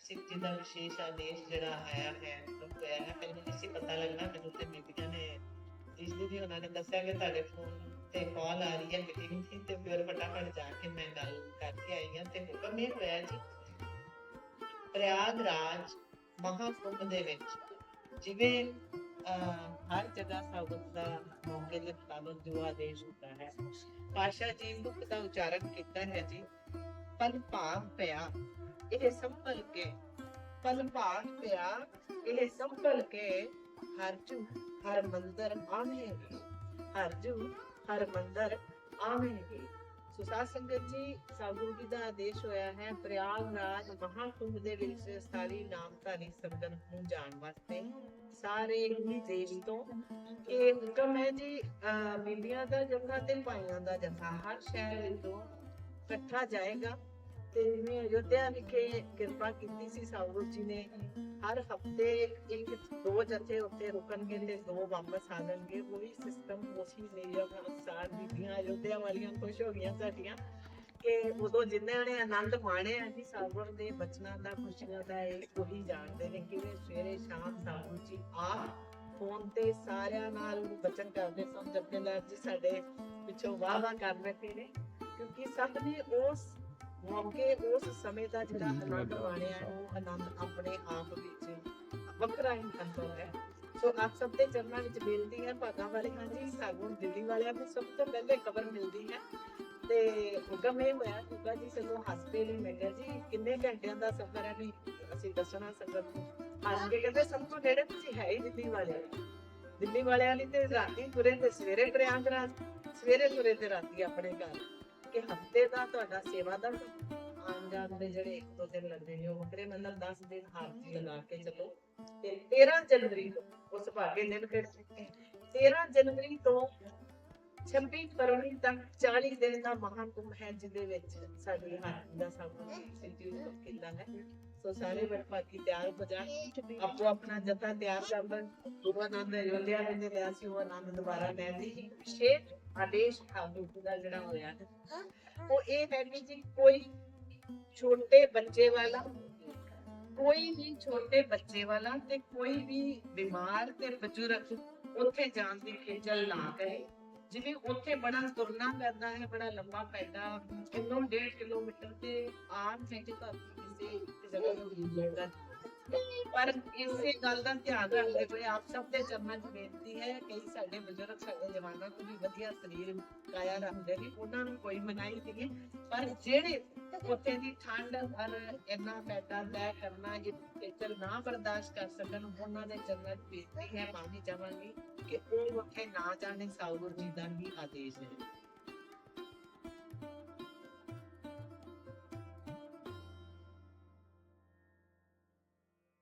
ਸਿੱਖੀ ਦਾ ਵਿਸ਼ੇਸ਼ ਆਦੇਸ਼ ਜਿਹੜਾ ਆਇਆ ਹੈ ਹੋਇਆ ਹੈ ਮੈਨੂੰ ਨਹੀਂ ਸੀ ਪਤਾ ਲੱਗਣਾ ਮੈਨੂੰ ਤੇ ਮੀਟਿੰਗਾਂ ਨੇ ਇਸ ਦੀ ਉਹਨਾਂ ਨੇ ਦੱਸਿਆ ਕਿ ਤੁਹਾਡੇ ਫੋਨ ਤੇ ਕਾਲ ਆ ਰਹੀ ਹੈ ਮੀਟਿੰਗ ਦੀ ਤੇ ਫਿਰ ਫਟਾਫਟ ਜਾ ਕੇ ਮੈਂ ਗੱਲ ਕਰਕੇ ਆਈ ਹਾਂ ਤੇ ਹੁਕਮ ਇਹ ਹੋਇਆ ਜੀ ਪ੍ਰਯਾਗਰਾਜ ਮਹਾਕੁੰਭ ਦੇ ਵਿੱਚ ਜਿਵੇਂ ਹਰ ਜਗ੍ਹਾ ਸਾਗਤ ਦਾ ਮੌਕੇ ਦੇ ਮੁਤਾਬਕ ਜੋ ਆਦੇਸ਼ ਹੁੰਦਾ ਹੈ ਪਾਸ਼ਾ ਜੀ ਮੁਖ ਦਾ ਉਚਾਰਨ ਕੀਤਾ ਹੈ ਜੀ, ਪਰ ਭਾਵ ਪਿਆ ਇਹ ਸੰਭਲ ਕੇ ਪਲ ਭਾਗ ਪਿਆ। ਇਹ ਸੰਭਲ ਕੇ ਹਰਜੂ ਹਰ ਮੰਦਰ ਆਵੇਗੀ ਹਰਜੂ ਹਰ ਮੰਦਰ ਆਵੇਗੀ ਸੋ ਸਾਧ ਸੰਗਤ ਜੀ ਸਾਧੂ ਜੀ ਦਾ ਆਦੇਸ਼ ਹੋਇਆ ਹੈ, ਪ੍ਰਯਾਗਰਾਜ ਮਹਾਕੁੰਭ ਦੇ ਵਿੱਚ ਸਾਰੀ ਨਾਮਧਾਰੀ ਸੰਗਤ ਨੂੰ ਜਾਣ ਵਾਸਤੇ। ਸਾਰੇ ਹੀ ਦੇਸ਼ ਤੋਂ। ਇਹ ਹੁਕਮ ਹੈ ਜੀ ਬੀਬੀਆਂ ਦਾ ਜਥਾ ਤੇ ਭਾਈਆਂ ਦਾ ਜਥਾ। ਹਰ ਸ਼ਹਿਰ ਵਿੱਚੋਂ ਇਕੱਠਾ ਜਾਏਗਾ। ਤੇ ਜਿਵੇਂ ਅਯੁੱਧਿਆ ਵਿਖੇ ਕਿਰਪਾ ਕੀਤੀ ਸੀ ਸਾਊ ਜੀ ਨੇ ਹਰ ਹਫ਼ਤੇ ਇੱਕ ਦੋ ਜਥੇ ਉੱਤੇ ਰੁਕਣਗੇ ਤੇ ਦੋ ਵਾਪਸ ਆ ਉਹੀ ਸਿਸਟਮ ਉਸੇ ਨਿਯਮ ਅਨੁਸਾਰ ਬੀਬੀਆਂ ਅਯੁੱਧਿਆ ਵਾਲੀਆਂ ਖੁਸ਼ ਹੋ ਗਈਆਂ ਸਾਡੀਆਂ ਕਿ ਉਦੋਂ ਜਿੰਨੇ ਨੇ ਆਨੰਦ ਮਾਣੇ ਆ ਜੀ ਸਾਵਰ ਦੇ ਬਚਨਾਂ ਦਾ ਖੁਸ਼ੀਆਂ ਦਾ ਇਹ ਉਹੀ ਜਾਣਦੇ ਨੇ ਕਿਵੇਂ ਸਵੇਰੇ ਸ਼ਾਮ ਸਾਧੂ ਜੀ ਆਪ ਫੋਨ ਤੇ ਸਾਰਿਆਂ ਨਾਲ ਬਚਨ ਕਰਦੇ ਸਨ ਜਪੇਦਾਰ ਜੀ ਸਾਡੇ ਪਿੱਛੋਂ ਵਾਹ ਵਾਹ ਕਰ ਰਹੇ ਨੇ ਕਿਉਂਕਿ ਸਭ ਨੇ ਉਸ ਮੌਕੇ ਉਸ ਸਮੇਂ ਦਾ ਜਿਹੜਾ ਆਨੰਦ ਮਾਣਿਆ ਉਹ ਆਨੰਦ ਆਪਣੇ ਆਪ ਵਿੱਚ ਵੱਖਰਾ ਹੀ ਅੰਦਰ ਹੈ ਸੋ ਆਪ ਸਭ ਦੇ ਚਰਨਾਂ ਵਿੱਚ ਬੇਨਤੀ ਹੈ ਭਾਗਾਂ ਵਾਲੇ ਹਾਂ ਜੀ ਸਾਨੂੰ ਦਿੱਲੀ ਵਾਲਿਆਂ ਨੂੰ ਸਭ ਤੋਂ ਪਹਿਲੇ ਖਬਰ ਮਿਲਦੀ ਹੈ। ਤੇ ਹੁਕਮ ਇਹ ਹੋਇਆ ਹੁਕਾ ਜੀ ਸਗੋਂ ਹਸਪੇ ਲਈ ਮੈਂ ਕਿਹਾ ਜੀ ਕਿੰਨੇ ਘੰਟਿਆਂ ਦਾ ਸਫ਼ਰ ਹੈ ਵੀ ਅਸੀਂ ਦੱਸਣਾ ਸੰਗਤ ਨੂੰ ਹੱਸ ਕੇ ਕਹਿੰਦੇ ਸਭ ਤੋਂ ਨੇੜੇ ਤੁਸੀਂ ਹੈ ਹੀ ਦਿੱਲੀ ਵਾਲੇ। ਦਿੱਲੀ ਵਾਲਿਆਂ ਲਈ ਤੇ ਰਾਤੀ ਤੁਰੇ ਤੇ ਸਵੇਰੇ ਪ੍ਰਯਾਗਰਾਜ ਸਵੇਰੇ ਤੁਰੇ ਤੇ ਰਾਤੀ ਆਪਣੇ ਘਰ। ਕਿ ਹਫ਼ਤੇ ਦਾ ਤੁਹਾਡਾ ਸੇਵਾ ਦਾ ਆਉਣ ਜਾਣ ਦੇ ਜਿਹੜੇ ਇੱਕ ਦੋ ਦਿਨ ਲੱਗਦੇ ਨੇ, ਉਹ ਵੱਖਰੇ ਮਤਲਬ 10 ਦਿਨ ਹਾਰਤੀ ਲਗਾ ਕੇ ਚੱਲੋ। ਤੇ 13 ਜਨਵਰੀ ਤੋਂ, ਉਸ ਭਾਗੇ ਦਿਨ ਫਿਰ 13 ਜਨਵਰੀ ਤੋਂ 26 ਫਰਵਰੀ ਤੱਕ 40 ਦਿਨ ਦਾ ਮਹਾਕੁੰਭ ਹੈ, ਜਿਹਦੇ ਵਿੱਚ ਸਾਡੀ ਹਾਰਤੀ ਦਾ ਸਾਹਮਣਾ ਇੰਸਟੀਟਿਊਟ ਕੀਤਾ ਹੈ। ਸੋ ਸਾਰੇ ਵਡਭਾਗੀ ਤਿਆਰ ਹੋ ਜਾਣ ਆਪੋ ਆਪਣਾ ਜਥਾ ਤਿਆਰ ਕਰ ਲੈਣ ਗੁਰੂ ਅਯੋਧਿਆ ਦੇ ਲਿਆ ਸੀ, ਉਹ ਆਨੰਦ ਦੁਬਾਰਾ ਲੈਣ ਦੀ ਵਿਸ਼ੇਸ਼ ਆਦੇਸ਼ ਖਾਲੂ ਦਾ ਜਿਹੜਾ ਹੋਇਆ ਉਹ ਇਹ ਹੈ ਕਿ ਜੀ, ਕੋਈ ਛੋਟੇ ਬੱਚੇ ਵਾਲਾ, ਕੋਈ ਵੀ ਛੋਟੇ ਬੱਚੇ ਵਾਲਾ ਤੇ ਕੋਈ ਵੀ ਬਿਮਾਰ ਤੇ ਬਜ਼ੁਰਗ ਉੱਥੇ ਜਾਣ ਦੀ ਖੇਚਲ ਨਾ ਕਰੇ। ਜਿਵੇਂ ਉੱਥੇ ਬੜਾ ਤੁਰਨਾ ਪੈਂਦਾ ਹੈ, ਬੜਾ ਲੰਬਾ ਪੈਂਦਾ ਕਿਲੋ ਡੇਢ ਕਿਲੋਮੀਟਰ ਤੇ ਆਮ ਸਿੰਘ ਤੱਕ ਕਿਸੇ ਜਗ੍ਹਾ ਨੂੰ ਜਾਏਗਾ ਪਰ ਇਸੇ ਗੱਲ ਦਾ ਧਿਆਨ ਰੱਖਦੇ ਹੋਏ ਆਪ ਸਭ ਦੇ ਚਰਨਾਂ 'ਚ ਬੇਨਤੀ ਹੈ ਕਿ ਸਾਡੇ ਬਜ਼ੁਰਗ, ਸਾਡੇ ਜਵਾਨਾਂ ਨੂੰ ਵੀ ਵਧੀਆ ਸਰੀਰ ਕਾਇਆ ਰੱਖਦੇ ਨੇ, ਉਹਨਾਂ ਨੂੰ ਕੋਈ ਮਨਾਈ ਨਹੀਂ ਪਰ ਜਿਹੜੇ ਉੱਥੇ ਦੀ ਠੰਡ ਔਰ ਇੰਨਾ ਪੈਦਾ, ਤੈਅ ਕਰਨਾ ਜੇ ਖੇਚਲ ਨਾ ਬਰਦਾਸ਼ਤ ਕਰ ਸਕਣ, ਉਹਨਾਂ ਦੇ ਚਰਨਾਂ 'ਚ ਬੇਨਤੀ ਹੈ ਮਾਨੀ ਚਾਹਾਂਗੀ ਕਿ ਉਹ ਉੱਥੇ ਨਾ ਜਾਣੇ ਸਾਊਰ ਜੀ ਦਾ ਵੀ ਆਦੇਸ਼ ਹੈ।